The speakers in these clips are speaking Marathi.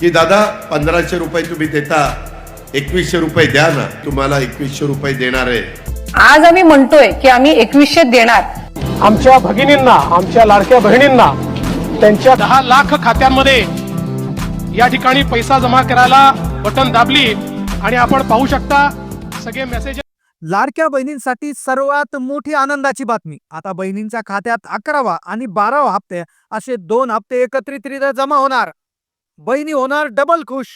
की दादा पंधराशे रुपये तुम्ही देता एकवीसशे रुपये द्या ना. तुम्हाला एकवीसशे रुपये देणार आहे. आज आम्ही म्हणतोय की आम्ही एकवीसशे देणार. आमच्या भगिनींना आमच्या लाडक्या बहिणींना त्यांच्या दहा लाख खात्यांमध्ये या ठिकाणी पैसा जमा करायला बटन दाबली आणि आपण पाहू शकता सगळे मेसेज लाडक्या बहिणींसाठी सर्वात मोठी आनंदाची बातमी. आता बहिणींच्या खात्यात अकरावा आणि बारावा हप्ते असे दोन हप्ते एकत्रितरित्या जमा होणार. बहिणी होणार डबल खुश.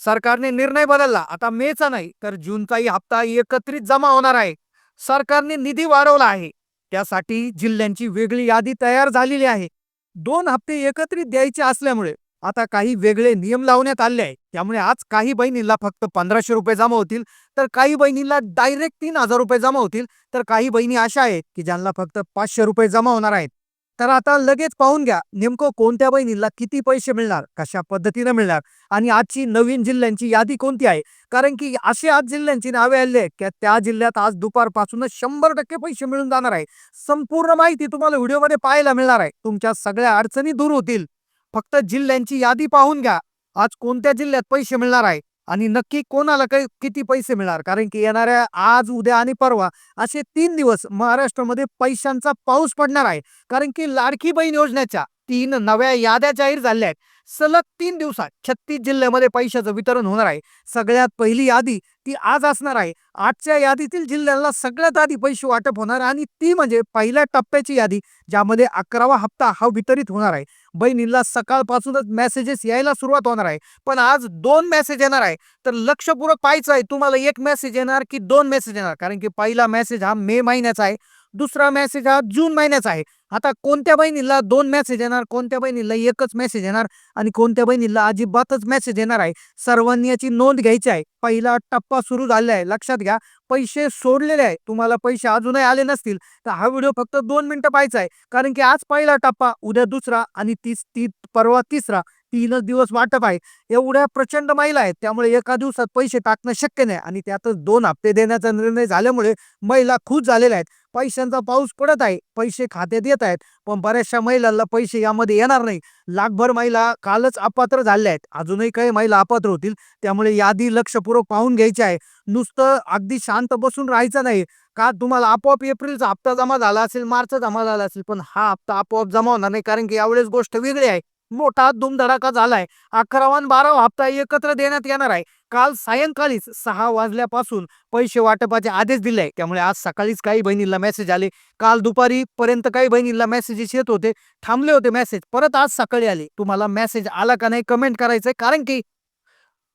सरकारने निर्णय बदलला. आता मेचा नाही तर जूनचाही हप्ता एकत्रित जमा होणार आहे. सरकारने निधी वाढवला आहे. त्यासाठी जिल्ह्यांची वेगळी यादी तयार झालेली आहे. दोन हप्ते एकत्रित द्यायचे असल्यामुळे आता काही वेगळे नियम लावण्यात आले आहे त्यामुळे आज काही बहिणींना फक्त पंधराशे रुपये जमा होतील तर काही बहिणींना डायरेक्ट तीन हजार रुपये जमा होतील तर काही बहिणी अशा आहेत की ज्यांना फक्त पाचशे रुपये जमा होणार आहेत. तर आता लगेच पाहून घ्या नेमकं कोणत्या बहिणीला किती पैसे मिळणार कशा पद्धतीनं मिळणार आणि आजची नवीन जिल्ह्यांची यादी कोणती आहे? कारण की असे आज जिल्ह्यांची नावे आले आहेत की त्या जिल्ह्यात आज दुपारपासूनच शंभर टक्के पैसे मिळून जाणार आहे. संपूर्ण माहिती तुम्हाला व्हिडिओमध्ये पाहायला मिळणार आहे. तुमच्या सगळ्या अडचणी दूर होतील. फक्त जिल्ह्यांची यादी पाहून घ्या. आज कोणत्या जिल्ह्यात पैसे मिळणार आहे? आणि नक्की कोणाला काही किती पैसे मिळणार? कारण की येणाऱ्या आज उद्या आणि परवा असे तीन दिवस महाराष्ट्रामध्ये पैशांचा पाऊस पडणार आहे. कारण की लाडकी बहीण योजनेच्या तीन नव्या याद्या जाहीर झाल्या आहेत. सलग तीन दिवसात छत्तीस जिल्ह्यामध्ये पैशाचं वितरण होणार आहे. सगळ्यात पहिली यादी ती आज असणार आहे. आजच्या यादीतील जिल्ह्याला सगळ्यात आधी पैसे वाटप होणार आणि ती म्हणजे पहिल्या टप्प्याची यादी ज्यामध्ये अकरावा हप्ता हा वितरित होणार आहे. बहिणींना सकाळपासूनच मेसेजेस यायला सुरुवात होणार आहे. पण आज दोन मेसेज येणार आहे. तर लक्षपूर्वक पाहायचं आहे तुम्हाला एक मेसेज येणार की दोन मेसेज येणार? कारण की पहिला मेसेज हा मे महिन्याचा आहे. दुसरा मेसेज हा जून महिन्याचा आहे. आता कोणत्या बहिणीला दोन मेसेज येणार कोणत्या बहिणीला एकच मेसेज येणार आणि कोणत्या बहिणीला अजिबातच मेसेज येणार आहे? सर्वांनी याची नोंद घ्यायची आहे. पहिला टप्पा सुरू झालेला आहे. लक्षात घ्या पैसे सोडलेले आहे. तुम्हाला पैसे अजूनही आले नसतील. तर हा व्हिडिओ फक्त दोन मिनिटं पाहायचा आहे. कारण की आज पहिला टप्पा उद्या दुसरा आणि तीस ती परवा तिसरा. तीनच दिवस वाटप आहे. एवढ्या प्रचंड महिला आहेत. त्यामुळे एका दिवसात पैसे टाकणं शक्य नाही आणि त्यातच दोन हप्ते देण्याचा निर्णय झाल्यामुळे महिला खुश झालेल्या आहेत. पैशांचा पाऊस पडत आहे पैसे खात्यात येत आहेत पण बऱ्याचशा महिलांना पैसे यामध्ये येणार नाही. लाखभर महिला कालच अपात्र झाल्या आहेत. अजूनही काही महिला अपात्र होतील त्यामुळे यादी लक्षपूर्वक पाहून घ्यायची आहे. नुसतं अगदी शांत बसून राहायचं नाही. का तुम्हाला आपोआप एप्रिलचा हप्ता जमा झाला असेल मार्च जमा झाला असेल पण हा हप्ता आपोआप जमा होणार नाही कारण की यावेळेस गोष्ट वेगळी आहे. मोठा धुमधडाका झालाय. अकरावा बारावा हप्ता एकत्र देण्यात येणार आहे. काल सायंकाळीच सहा वाजल्यापासून पैसे वाटपाचे आदेश दिले त्यामुळे आज सकाळीच काही बहिणींना मेसेज आले. काल दुपारी पर्यंत काही बहिणींना मेसेजेस येत होते. थांबले होते मेसेज परत आज सकाळी आले. तुम्हाला मेसेज आला का नाही कमेंट करायचंय. कारण की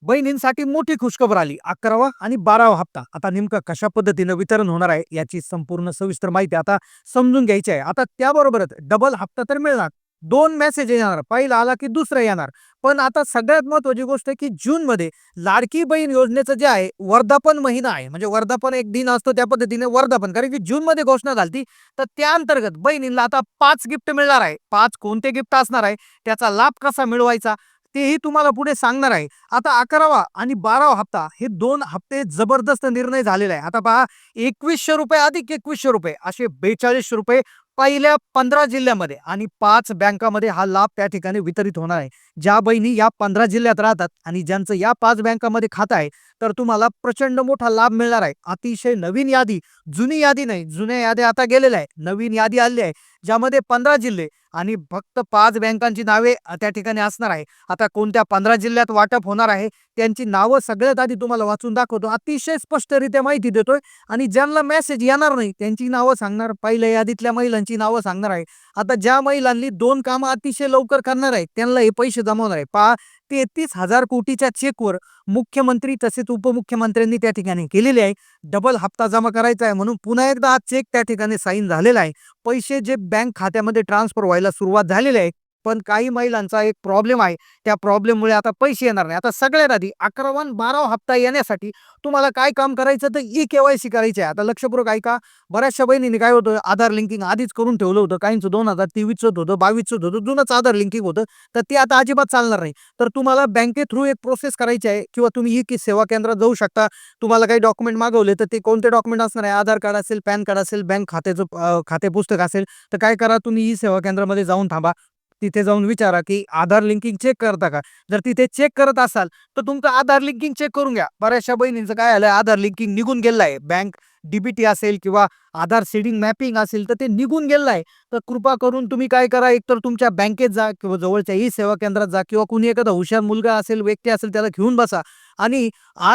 बहिणींसाठी मोठी खुशखबर आली. अकरावा आणि बारावा हप्ता. आता नेमकं कशा पद्धतीनं वितरण होणार आहे याची संपूर्ण सविस्तर माहिती आता समजून घ्यायची आहे. आता त्याबरोबरच डबल हप्ता तर मिळणार. दोन मेसेज येणार पहिला आला की दुसरा येणार. पण आता सगळ्यात महत्वाची गोष्ट आहे की जून मध्ये लाडकी बहीण योजनेचं जे आहे वर्धापन महिना आहे. म्हणजे वर्धापन एक दिन असतो त्या पद्धतीने वर्धापन. कारण की जून मध्ये घोषणा झाली तर त्या अंतर्गत बहिणींना आता पाच गिफ्ट मिळणार आहे. पाच कोणते गिफ्ट असणार आहे? त्याचा लाभ कसा मिळवायचा? तेही तुम्हाला पुढे सांगणार आहे. आता अकरावा आणि बारावा हप्ता हे दोन हप्ते जबरदस्त निर्णय झालेला आहे. आता पहा एकवीसशे रुपये अधिक एकवीसशे रुपये. असे बेचाळीसशे रुपये पहिल्या पंधरा जिल्ह्यामध्ये आणि पाच बँकामध्ये हा लाभ त्या ठिकाणी वितरित होणार आहे. ज्या बहिणी या पंधरा जिल्ह्यात राहतात आणि ज्यांचं या पाच बँकामध्ये खातं आहे तर तुम्हाला प्रचंड मोठा लाभ मिळणार आहे. अतिशय नवीन यादी जुनी यादी नाही जुन्या याद्या आता गेलेल्या आहे नवीन यादी आली आहे. ज्यामध्ये पंधरा जिल्हे आणि फक्त पाच बँकांची नावे त्या ठिकाणी असणार आहे. आता कोणत्या पंधरा जिल्ह्यात वाटप होणार आहे त्यांची नावं सगळ्यात आधी तुम्हाला वाचून दाखवतो. अतिशय स्पष्टरित्या माहिती देतोय आणि ज्यांना मेसेज येणार नाही त्यांची नावं सांगणार. पहिल्या यादीतल्या महिलांची नावं सांगणार आहे. आता ज्या महिलांनी दोन कामं अतिशय लवकर करणार आहेत त्यांना हे पैसे जमवणार आहे. पहा तेहतीस हजार कोटीच्या चेकवर मुख्यमंत्री तसेच उपमुख्यमंत्र्यांनी त्या ठिकाणी केलेले आहे. डबल हप्ता जमा करायचा आहे म्हणून पुन्हा एकदा हा चेक त्या ठिकाणी साईन झालेला आहे. पैसे जे बँक खात्यामध्ये ट्रान्सफर व्हायला सुरुवात झालेली आहे पण काही महिलांचा एक प्रॉब्लेम आहे. त्या प्रॉब्लेममुळे आता पैसे येणार नाही. आता सगळ्यात आधी अकरावा बारावा हप्ता येण्यासाठी तुम्हाला काय काम करायचं? तर ई के वाय सी करायची आहे. आता लक्षपूर्वक ऐका. बऱ्याचशा बहिणींनी काय होतं? आधार लिंकिंग आधीच करून ठेवलं होतं. काहींचं दोन हजार तेवीसचं होतं. बावीसचं होतं. जुनंच आधार लिंकिंग होतं. तर ते आता अजिबात चालणार नाही. तर तुम्हाला बँके थ्रू एक प्रोसेस करायची आहे किंवा तुम्ही ई की सेवा केंद्रात जाऊ शकता. तुम्हाला काही डॉक्युमेंट मागवले तर ते कोणते डॉक्युमेंट असणार आहे? आधार कार्ड असेल पॅन कार्ड असेल बँक खात्याचं खाते पुस्तक असेल तर काय करा? तुम्ही ई सेवा केंद्रामध्ये जाऊन थांबा. तिथे जाऊन विचारा की आधार लिंकिंग चेक करता का? जर तिथे चेक करत असाल तर तुमचं आधार लिंकिंग चेक करून घ्या. बऱ्याचशा बहिणींचं काय आलं आधार लिंकिंग निघून गेलं आहे. बँक डीबीटी असेल किंवा आधार सीडिंग मॅपिंग असेल तर ते निघून गेलं आहे. तर कृपा करून तुम्ही काय करा एकतर तुमच्या बँकेत जा किंवा जवळच्या ई सेवा केंद्रात जा किंवा कुणी एखादा हुशार मुलगा असेल व्यक्ती असेल त्याला घेऊन बसा. आणि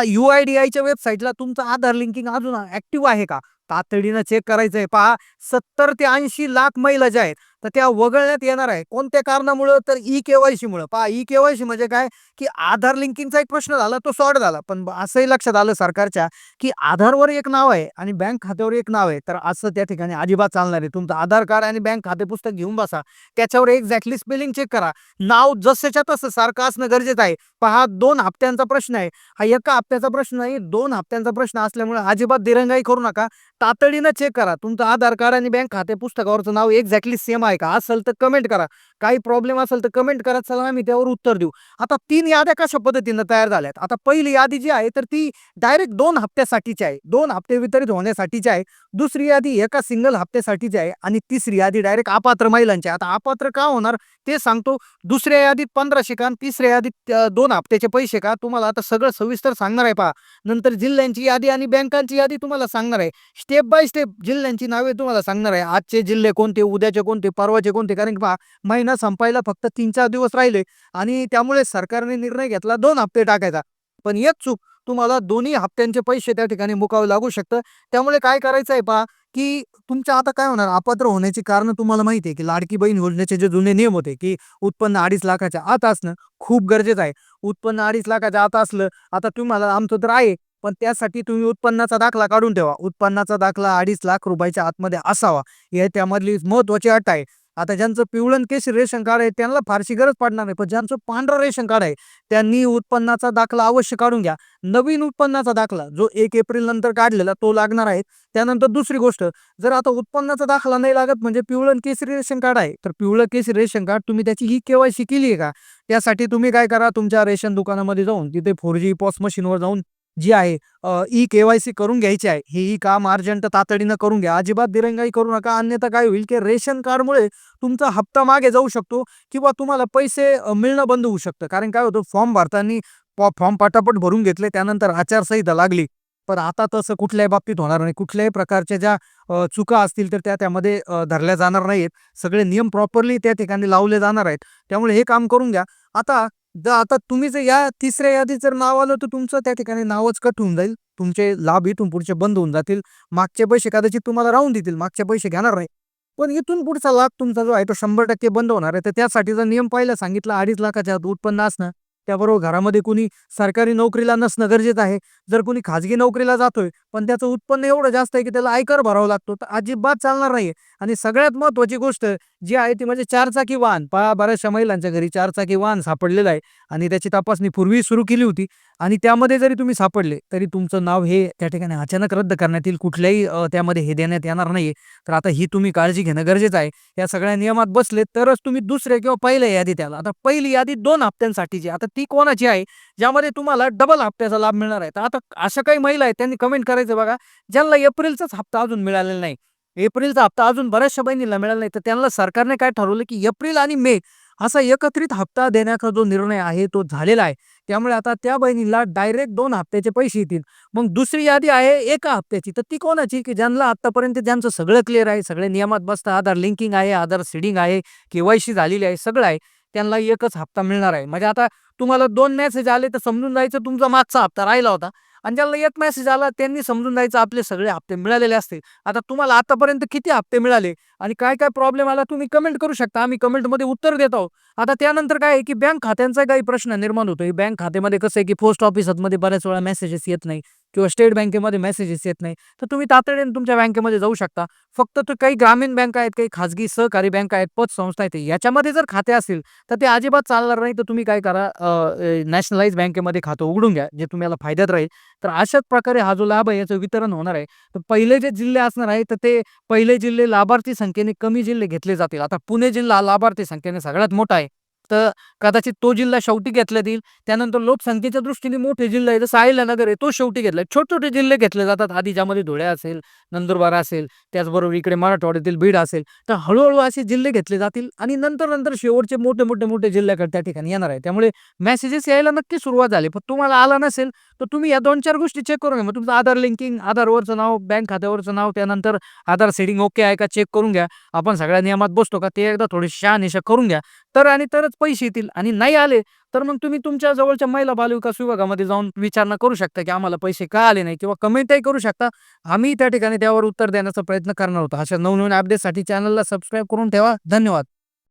यू आय डी आयच्या वेबसाईटला तुमचं आधार लिंकिंग अजून ॲक्टिव्ह आहे का? तातडीनं चेक करायचं आहे पहा सत्तर ते ऐंशी लाख महिला ज्या आहेत तर त्या वगळण्यात येणार आहे कोणत्या कारणामुळं? तर ई केवायसी मुळे. पहा ई केवायसी म्हणजे काय? की आधार लिंकिंगचा एक प्रश्न झाला तो सॉर्ट झाला. पण असंही लक्षात आलं सरकारच्या की आधारवर एक नाव आहे आणि बँक खात्यावर एक नाव आहे. तर असं त्या ठिकाणी अजिबात चालणार आहे तुमचं आधार कार्ड आणि बँक खाते पुस्तक घेऊन बसा. त्याच्यावर एक्झॅक्टली स्पेलिंग चेक करा. नाव जसंच्या तसं सारखं असणं गरजेचं आहे. पहा दोन हप्त्यांचा प्रश्न आहे. हा एका हप्त्याचा प्रश्न नाही दोन हप्त्यांचा प्रश्न असल्यामुळे अजिबात दिरंगाई करू नका. तातडीनं चेक करा. तुमचं आधार कार्ड आणि बँक खाते पुस्तकावरचं नाव एक्झॅक्टली सेम आहे का? असेल तर कमेंट करा. काही प्रॉब्लेम असेल तर कमेंट करा. चला आम्ही त्यावर उत्तर देऊ. आता तीन याद्या कशा पद्धतीनं तयार झाल्यात? आता पहिली यादी जी आहे तर ती डायरेक्ट दोन हप्त्यासाठीची आहे. दोन हप्ते वितरित होण्यासाठीची आहे. दुसरी यादी एका सिंगल हप्त्यासाठीची आहे. आणि तिसरी यादी डायरेक्ट अपात्र महिलांची आता अपात्र का होणार? ते सांगतो. दुसऱ्या यादीत पंधराशे का? तिसऱ्या यादीत दोन हप्त्याचे पैसे का? तुम्हाला आता सगळं सविस्तर सांगणार आहे पहा. नंतर जिल्ह्यांची यादी आणि बँकांची यादी तुम्हाला सांगणार आहे. स्टेप बाय स्टेप जिल्ह्यांची नावे तुम्हाला सांगणार आहे. आजचे जिल्हे कोणते उद्याचे कोणते परवाचे कोणते? कारण की पहा महिना संपायला फक्त तीन चार दिवस राहिले आणि त्यामुळे सरकारने निर्णय घेतला दोन हप्ते टाकायचा. पण एक चूक तुम्हाला दोन्ही हप्त्यांचे पैसे त्या ठिकाणी मुकावे लागू शकतं. त्यामुळे काय करायचं आहे पहा की तुमच्या आता काय होणार? अपात्र होण्याची कारण तुम्हाला माहिती आहे की लाडकी बहीण योजनेचे जे जुने नियम होते की उत्पन्न अडीच लाखाच्या आत असणं खूप गरजेचं आहे. उत्पन्न अडीच लाखाच्या आत असलं आता तुम्हाला आमचं तर आहे पण त्यासाठी तुम्ही उत्पन्नाचा दाखला काढून ठेवा. उत्पन्नाचा दाखला अडीच लाख रुपयाच्या आतमध्ये असावा. हे त्यामधली महत्वाची अट आहे. आता ज्यांचं पिवळण केसरी रेशन कार्ड आहे त्यांना फारशी गरज पडणार नाही. पण ज्यांचं पांढरं रेशन कार्ड आहे त्यांनी उत्पन्नाचा दाखला अवश्य काढून घ्या. नवीन उत्पन्नाचा दाखला जो एक एप्रिल नंतर काढलेला तो लागणार आहे. त्यानंतर दुसरी गोष्ट जर आता उत्पन्नाचा दाखला नाही लागत म्हणजे पिवळण केसरी रेशन कार्ड आहे तर पिवळं केसरी रेशन कार्ड तुम्ही त्याची ही केवायसी केली आहे का? त्यासाठी तुम्ही काय करा तुमच्या रेशन दुकानामध्ये जाऊन तिथे फोर जी पॉस मशीनवर जाऊन जी आहे ई केवायसी करून घ्यायची आहे हेही काम अर्जंट तातडीनं करून घ्या अजिबात दिरंगाई करू नका अन्यथा काय होईल की रेशन कार्डमुळे तुमचा हप्ता मागे जाऊ शकतो किंवा तुम्हाला पैसे मिळणं बंद होऊ शकतं. कारण काय होतं फॉर्म भरताना फॉर्म पटापट भरून घेतले त्यानंतर आचारसंहिता लागली. पण आता तसं कुठल्याही बाबतीत होणार नाही. कुठल्याही प्रकारच्या ज्या चुका असतील तर त्या त्यामध्ये धरल्या जाणार नाहीत सगळे नियम प्रॉपरली त्या ठिकाणी लावले जाणार आहेत. त्यामुळे हे काम करून घ्या. आता जर आता तुम्ही जर या तिसऱ्या यादीत जर नाव आलं तर तुमचं त्या ठिकाणी नावच कट होऊन जाईल. तुमचे लाभ इथून पुढचे बंद होऊन जातील. मागचे पैसे कदाचित तुम्हाला राहून देतील. मागचे पैसे घेणार नाही. पण इथून पुढचा लाभ तुमचा जो आहे तो शंभर टक्के बंद होणार आहे. तर त्यासाठीचा नियम पाहिला सांगितला अडीच लाखाच्या उत्पन्न असणं त्याबरोबर घरामध्ये कुणी सरकारी नोकरीला नसणं गरजेचं आहे. जर कुणी खाजगी नोकरीला जातोय पण त्याचं उत्पन्न एवढं जास्त आहे की त्याला आयकर भरावा लागतो तर अजिबात चालणार नाहीये. आणि सगळ्यात महत्वाची गोष्ट जी आहे ती म्हणजे चारचाकी वाहन. पहा बऱ्याचशा महिलांच्या घरी चारचाकी वाहन सापडलेलं आहे आणि त्याची तपासणी पूर्वी सुरू केली होती आणि त्यामध्ये जरी तुम्ही सापडले तरी तुमचं नाव हे त्या ठिकाणी अचानक रद्द करण्यात येईल. कुठल्याही त्यामध्ये हे देण्यात येणार नाही तर आता ही तुम्ही काळजी घेणं गरजेचं आहे. या सगळ्या नियमात बसले तरच तुम्ही दुसऱ्या किंवा पहिल्या यादीत आला आता पहिली यादी दोन हप्त्यांसाठीची आता ती कोणाची आहे? ज्यामध्ये तुम्हाला डबल हप्त्याचा लाभ मिळणार आहे. तर आता अशा काही महिला आहेत त्यांनी कमेंट करायचं बघा ज्यांना एप्रिलचाच हप्ता अजून मिळालेला नाही. एप्रिलचा हप्ता अजून बऱ्याचशा बहिणीला मिळाला नाही. तर त्यांना सरकारने काय ठरवलं की एप्रिल आणि मे असा एकत्रित हप्ता देण्याचा जो निर्णय आहे तो झालेला आहे. त्यामुळे आता त्या बहिणीला डायरेक्ट दोन हप्त्याचे पैसे येतील. मग दुसरी यादी आहे एका हप्त्याची. तर ती कोणाची? की ज्यांना आतापर्यंत ज्यांचं सगळं क्लिअर आहे सगळे नियमात बसतं आधार लिंकिंग आहे आधार सीडिंग आहे केवायसी झालेली आहे सगळं आहे त्यांना एकच हप्ता मिळणार आहे. म्हणजे आता तुम्हाला दोन मेसेज आले तर समजून जायचं तुमचा मागचा हप्ता राहिला होता. आणि ज्याला एक मेसेज आला त्यांनी समजून जायचं आपले सगळे हप्ते मिळालेले असते आता तुम्हाला आतापर्यंत किती हप्ते मिळाले? आणि काय काय प्रॉब्लेम आला तुम्ही कमेंट करू शकता. आम्ही कमेंटमध्ये उत्तर देत आहोत. आता त्यानंतर काय आहे की बँक खात्यांचा काही प्रश्न निर्माण होतो बँक खात्यामध्ये कसं आहे की पोस्ट ऑफिसमध्ये बऱ्याच वेळा मेसेजेस येत नाही. किंवा स्टेट बँकेमध्ये मेसेजेस येत नाही तर तुम्ही तातडीने तुमच्या बँकेमध्ये जाऊ शकता. फक्त तर काही ग्रामीण बँका आहेत काही खाजगी सहकारी बँका आहेत पतसंस्था आहेत याच्यामध्ये जर खाते असतील तर ते अजिबात चालणार नाही तर तुम्ही काय करा नॅशनलाइज बँकेमध्ये खातं उघडून घ्या जे तुम्हाला फायद्यात राहील. तर अशाच प्रकारे हा जो लाभ आहे याचं वितरण होणार आहे. तर पहिले जे जिल्हे असणार आहे तर ते पहिले जिल्हे लाभार्थी संख्येने कमी जिल्हे घेतले जातील. आता पुणे जिल्हा लाभार्थी संख्येने सगळ्यात मोठा आहे. तर कदाचित तो जिल्हा शेवटी घेतल्यात येईल त्यानंतर लोकसंख्येच्या दृष्टीने मोठे जिल्हा आहे. जसं अहिल्यानगर आहे. तो शेवटी घेतला. छोटे छोटे जिल्हे घेतले जातात. आधी ज्यामध्ये धुळे असेल नंदुरबार असेल त्याचबरोबर इकडे मराठवाड्यातील बीड असेल. तर हळूहळू असे जिल्हे घेतले जातील आणि नंतर नंतर शेवटचे मोठे मोठे मोठे जिल्ह्याकडे त्या ठिकाणी येणार आहे त्यामुळे मेसेजेस यायला नक्की सुरुवात झाली. पण तुम्हाला आला नसेल तर तुम्ही या दोन चार गोष्टी चेक करून घ्या. मग तुमचं आधार लिंकिंग आधारवरचं नाव बँक खात्यावरचं नाव त्यानंतर आधार सेटिंग ओके आहे का चेक करून घ्या. आपण सगळ्या नियमात बसतो का ते एकदा थोडी शहानिशा करून घ्या. तर आणि तरच पैसे येतील आणि नाही आले तर मग तुम्ही तुमच्या जवळच्या महिला बालविकास विभागामध्ये जाऊन विचारणा करू शकता की आम्हाला पैसे का आले नाही किंवा कमेंटही करू शकता. आम्ही त्या ठिकाणी त्यावर उत्तर देण्याचा प्रयत्न करणार होतो. अशा नवनवीन अपडेटसाठी चॅनलला सबस्क्राईब करून ठेवा. धन्यवाद.